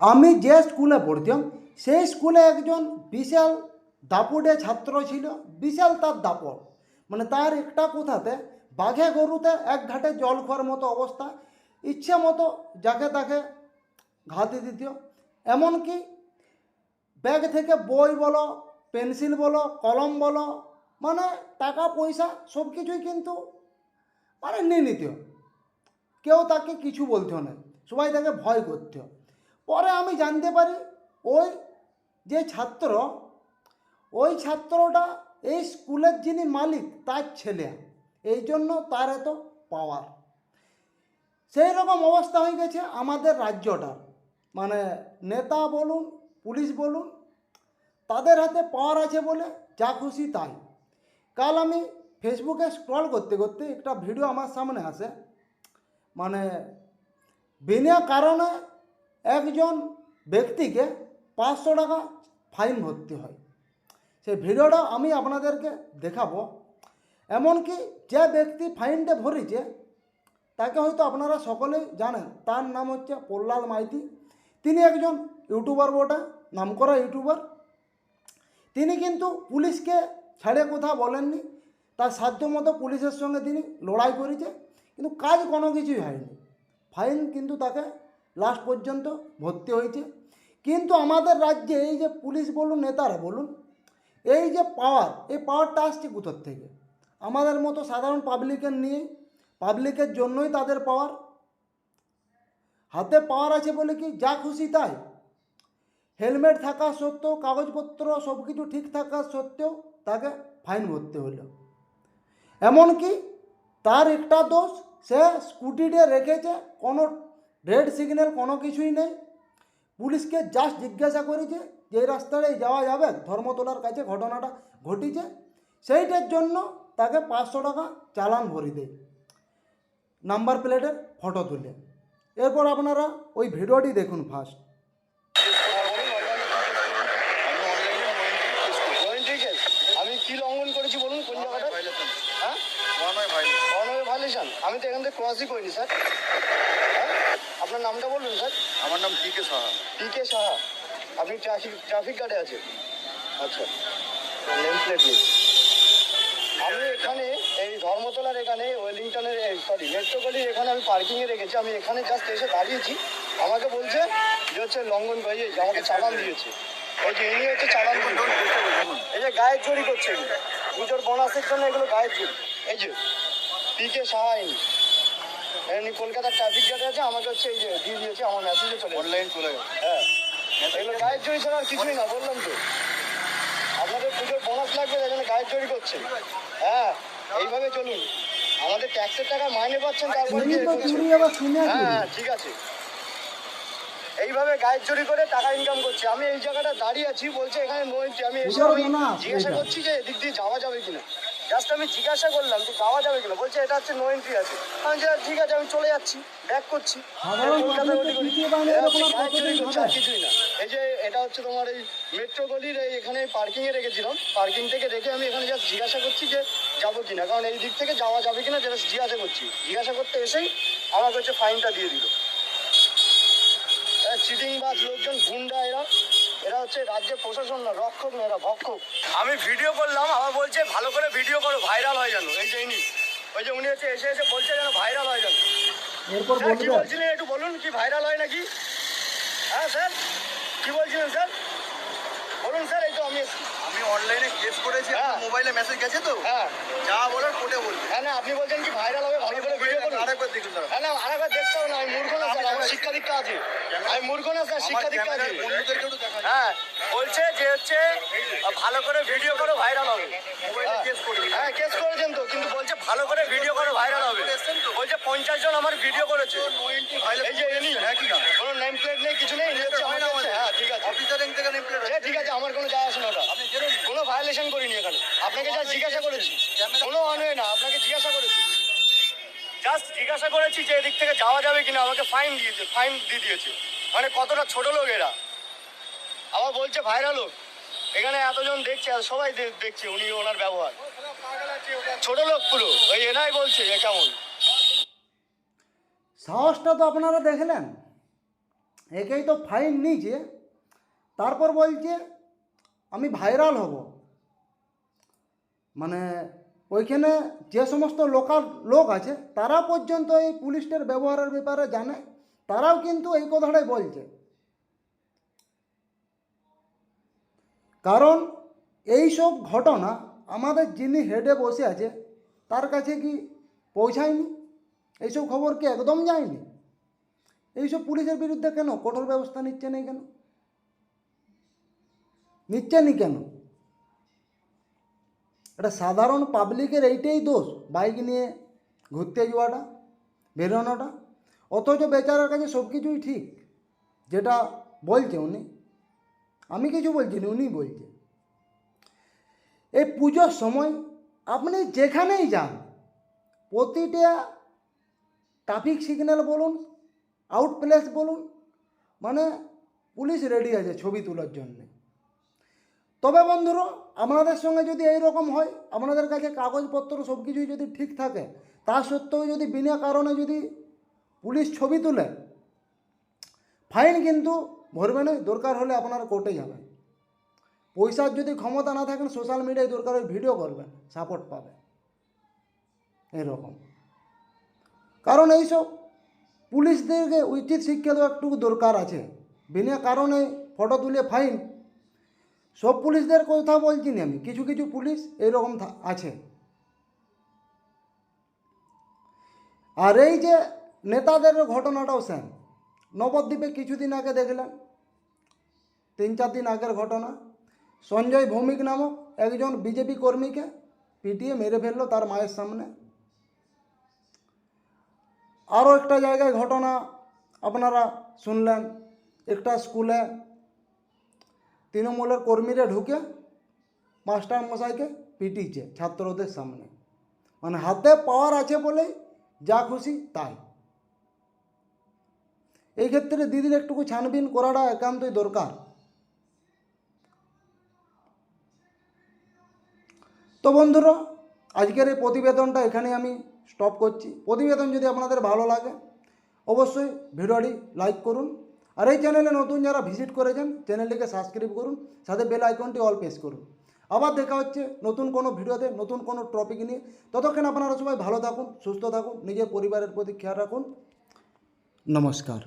আমি যে স্কুলে পড়তাম, সেই স্কুলে একজন বিশাল দাপুটে ছাত্র ছিল, বিশাল তার দাপট। মানে তার একটা কোথাতে বাঘে গরুতে এক ঘাটে জল খোয়ার মতো অবস্থা, ইচ্ছে মতো যাকে তাকে ঘাতে দিত। এমনকি ব্যাগ থেকে বই বলো, পেন্সিল বলো, কলম বলো মানে টাকা, পয়সা সব কিছুই কিন্তু মানে নিয়ে নিত। কেউ তাকে কিছু বলতো না। সবাই তাকে ভয় করত। পরে আমি জানতে পারি, ওই যে ছাত্র, ওই ছাত্রটা এই স্কুলের যিনি মালিক, তার ছেলে। এই জন্য তার এত পাওয়ার সেই রকম অবস্থা হয়ে গেছে আমাদের রাজ্যটার মানে নেতা বলুন, পুলিশ বলুন, তাদের হাতে পাওয়ার আছে বলে যা খুশি তাই। কাল আমি ফেসবুকে স্ক্রল করতে করতে একটা ভিডিও আমার সামনে আসে। মানে বিনা কারণে একজন ব্যক্তিকে পাঁচশো টাকা ফাইন ভরতে হয়। সেই ভিডিওটা আমি আপনাদেরকে দেখাবো। এমনকি যে ব্যক্তি ফাইনটা ভরেছে, তাকে হয়তো আপনারা সকলেই জানেন, তার নাম হচ্ছে প্রহ্লাদ মাইতি। তিনি একজন ইউটিউবার বটে, নামকরা ইউটিউবার। তিনি কিন্তু পুলিশকে ছাড়ে কথা বলেননি। তার সাধ্য মতো পুলিশের সঙ্গে তিনি লড়াই করেছে, কিন্তু কাজ কোনো কিছুই হয়নি। ফাইন কিন্তু তাকে লাস্ট পর্যন্ত ভর্তি হয়েছে। কিন্তু আমাদের রাজ্যে এই যে পুলিশ বলুন, নেতারা বলুন, এই যে পাওয়ার এই পাওয়ারটা আসছে কোথার থেকে? আমাদের মতো সাধারণ পাবলিকের নিয়ে পাবলিকের জন্যই তাদের পাওয়ার হাতে পাওয়ার আছে বলে কি যা খুশি তাই। হেলমেট থাকা সত্ত্বেও, কাগজপত্র সব কিছু ঠিক থাকা সত্ত্বেও তাকে ফাইন ভরতে হলো। এমনকি তার একটা দোষ, সে স্কুটিতে রেখেছে, কোনো রেড সিগন্যাল কোনো কিছুই নেই। পুলিশকে জাস্ট জিজ্ঞাসা করেছে যে এই রাস্তাটাই যাওয়া যাবে? ধর্মতলার কাছে ঘটনাটা ঘটিছে? সেইটার জন্য তাকে পাঁচশো টাকা চালান ভরি দেয় নাম্বার প্লেটের ফটো তুলে। এরপর আপনারা ওই ভিডিওটি দেখুন ফার্স্ট আমি কি লঙ্ঘন করেছি বলুন? কোন জায়গাটা হ্যাঁ? ভাইলেশন আমি তো এখান থেকে ক্রসই করিনি স্যার হ্যাঁ আপনার নামটা বলুন স্যার। আমার নাম T K Saha. P K Saha? আপনি ট্রাফিক ট্রাফিক গার্ডে আছেন? আচ্ছা। নেম প্লেট নেই আমি এখানে এই ধর্মতলার এখানে ওয়েলিংটনের সরি মেট্রোগলির এখানে আমি পার্কিংয়ে রেখেছি। আমি এখানে জাস্ট এসে দাঁড়িয়েছি। আমাকে বলছে যে হচ্ছে লঙ্ঘন করে যে আমাকে চালান দিয়েছে। ওই যে ইনি হচ্ছে চালান এই যে গায়ের চুরি করছে পুজোর বোনাসের জন্য এগুলো গায়ের চুরি। এই যে পি কে সাহা ইনি। এমনি কলকাতার ট্রাফিক গার্ডে আছে আমাকে হচ্ছে এই যে দিয়ে দিয়েছে আমার মেসেজে চলে অনলাইন চলে গেছে। হ্যাঁ। এগুলো গায়ের চুরি ছাড়া আর কিছুই না বললাম তো। আপনাদের পুজোর বোনাস লাগবে তাই জন্য গায়ের চুরি করছেন হ্যাঁ এইভাবে চলুন। আমাদের ট্যাক্সের টাকা মাইনে পাচ্ছেন তারপরে হ্যাঁ হ্যাঁ, ঠিক আছে। এইভাবে গায়ের চুরি করে টাকা ইনকাম করছি। আমি এই জায়গাটা দাঁড়িয়ে আছি বলছে এখানে নো এন্ট্রি আমি এসে জিজ্ঞাসা করছি যে এদিক দিয়ে যাওয়া যাবে কিনা। জাস্ট আমি জিজ্ঞাসা করলাম যে যাওয়া যাবে কিনা। বলছে এটা হচ্ছে নো এন্ট্রি আছে। আমি যে ঠিক আছে আমি চলে যাচ্ছি ব্যাক করছি? কিছুই না এই যে এটা হচ্ছে তোমার এই মেট্রো গলির এই এখানে পার্কিং এ রেখেছিলাম। পার্কিং থেকে রেখে আমি এখানে জাস্ট জিজ্ঞাসা করছি যে যাব কিনা। কারণ এই দিক থেকে যাওয়া যাবে কিনা যেটা জিজ্ঞাসা করছি। জিজ্ঞাসা করতে এসেই আমাকে হচ্ছে ফাইনটা দিয়ে দিল। চিটিং বাজ লোকজন গুন্ডা এরা। এরা হচ্ছে রাজ্যের প্রশাসন না রক্ষক না এরা ভক্ষক। আমি ভিডিও করলাম আবার বলছে ভালো করে ভিডিও করো ভাইরাল হয় যেন এই যে ইনি। ওই যে উনি হচ্ছে এসে এসে বলছে যেন ভাইরাল হয়ে যেন এরপর বলছিলেন একটু বলুন কি ভাইরাল হয় নাকি? হ্যাঁ স্যার? কি বলছিলেন স্যার? বলুন স্যার এই তো আমি এসছি। আমি অনলাইনে কেস করেছি হ্যাঁ। মোবাইলে মেসেজ গেছে তো? হ্যাঁ। যা বলার কোর্টে বলবে। হ্যাঁ না আপনি বলছেন কি ভাইরাল হবে ভালো করে ভিডিও করুন। আরেকবার দেখুন দাঁড়া হ্যাঁ না আরেকবার দেখতে হবে না আমি মূর্খ না স্যার আমার শিক্ষা দীক্ষা আছে। আমি মূর্খ না স্যার শিক্ষা দীক্ষা আছে। হ্যাঁ বলছে যে হচ্ছে ভালো করে ভিডিও করো ভাইরাল হবে মোবাইলে কেস করবি হ্যাঁ কেস করেছেন তো কিন্তু বলছে ভালো করে ভিডিও করে ভাইরাল হবে। বলছে পঞ্চাশ জন আমার ভিডিও করেছে। এই যে এনি হ্যাঁ কোনো নেম প্লেট নেই কিছু নেই হয় ঠিক আছে। অফিসার থেকে নেমপ্লেট ঠিক আছে আমার কোনো যায় আসে না ওটা। কোনো ভায়োলেশন করিনি এখানে। আপনাকে যা জিজ্ঞাসা করেছি। কোনো না আপনাকে জিজ্ঞাসা করেছি। জাস্ট জিজ্ঞাসা করেছি যে এদিক থেকে যাওয়া যাবে কিনা আমাকে ফাইন দিয়েছে ফাইন দিয়ে দিয়েছে। মানে কতটা ছোট লোক এরা। আবার বলছে ভাইরাল লোক এখানে এতজন দেখছে আর সবাই দেখছে উনি ওনার ব্যবহার। ছোট লোক পুরো ওই বলছে কেমন সাহসটা তো আপনারা দেখলেন। একেই তো ফাইন নিয়েছে তারপর বলছে, আমি ভাইরাল হব। মানে ওইখানে যে সমস্ত লোকাল লোক আছে, তারা পর্যন্ত এই পুলিশের ব্যবহারের ব্যাপারে জানে, তারাও কিন্তু এই কথাটাই বলছে। কারণ এই সব ঘটনা আমাদের যিনি হেডে বসে আছে, তার কাছে কি পৌঁছায়নি? এইসব খবর কি একদম যায়নি? এইসব পুলিশের বিরুদ্ধে কেন? কঠোর ব্যবস্থা নিচ্ছে না কেন? নিচ্ছে নি কেন? এটা সাধারণ পাবলিকের এইটাই দোষ বাইক নিয়ে ঘুরতে যাওয়াটা, বেরোনোটা। অথচ বেচারার কাছে সব কিছুই ঠিক, যেটা বলছে উনি। আমি কিছু বলছি না উনি বলছে। এই পুজোর সময় আপনি যেখানেই যান, প্রতিটা ট্রাফিক সিগন্যাল বলুন আউট প্লেস বলুন মানে পুলিশ রেডি আছে ছবি তোলার জন্যে। তবে বন্ধুরা, আপনাদের সঙ্গে যদি এই রকম হয়, আপনাদের কাছে কাগজপত্র সব কিছুই যদি ঠিক থাকে, তা সত্ত্বেও যদি বিনা কারণে যদি পুলিশ ছবি তুলে ফাইন কিন্তু ভরবে না, দরকার হলে আপনারা কোর্টে যাবেন। পয়সার যদি ক্ষমতা না থাকেন সোশ্যাল মিডিয়ায় দরকার হয় ভিডিও করবেন সাপোর্ট পাবে এরকম। কারণ এইসব পুলিশদেরকে উচিত শিক্ষা দেওয়া একটু দরকার আছে। বিনা কারণে ফটো তুলে ফাইন সব পুলিশদের কথা বলছি না আমি, কিছু কিছু পুলিশ এরকম আছে। আর এই যে নেতাদের ঘটনাটাও সেম নবদ্বীপে কিছুদিন আগে দেখলেন তিন চার দিন আগের ঘটনা। সঞ্জয় ভৌমিক নামক একজন বিজেপি কর্মীকে পিটিয়ে মেরে ফেলল তার মায়ের সামনে। আরও একটা জায়গায় ঘটনা আপনারা শুনলেন। একটা স্কুলে তৃণমূলের কর্মীরা ঢুকে মাস্টার মশাইকে পিটিয়েছে ছাত্রদের সামনে। মানে হাতে পাওয়ার আছে বলে যা খুশি তাই। এই ক্ষেত্রে দিদির একটুকু ছানবিন করাটা একান্তই দরকার। তো বন্ধুরা, আজকের এই প্রতিবেদনটা এখানে আমি স্টপ করছি। প্রতিবেদন যদি আপনাদের ভালো লাগে, অবশ্যই ভিডিওটি লাইক করুন। আর এই চ্যানেলে নতুন যারা ভিজিট করেছেন, চ্যানেলটিকে সাবস্ক্রাইব করুন, সাথে বেল আইকনটি অল প্রেস করুন। আবার দেখা হচ্ছে নতুন কোনো ভিডিওতে, নতুন কোনো টপিক নিয়ে। ততক্ষণ আপনারা সবাই ভালো থাকুন, সুস্থ থাকুন, নিজের পরিবারের প্রতি খেয়াল রাখুন। নমস্কার।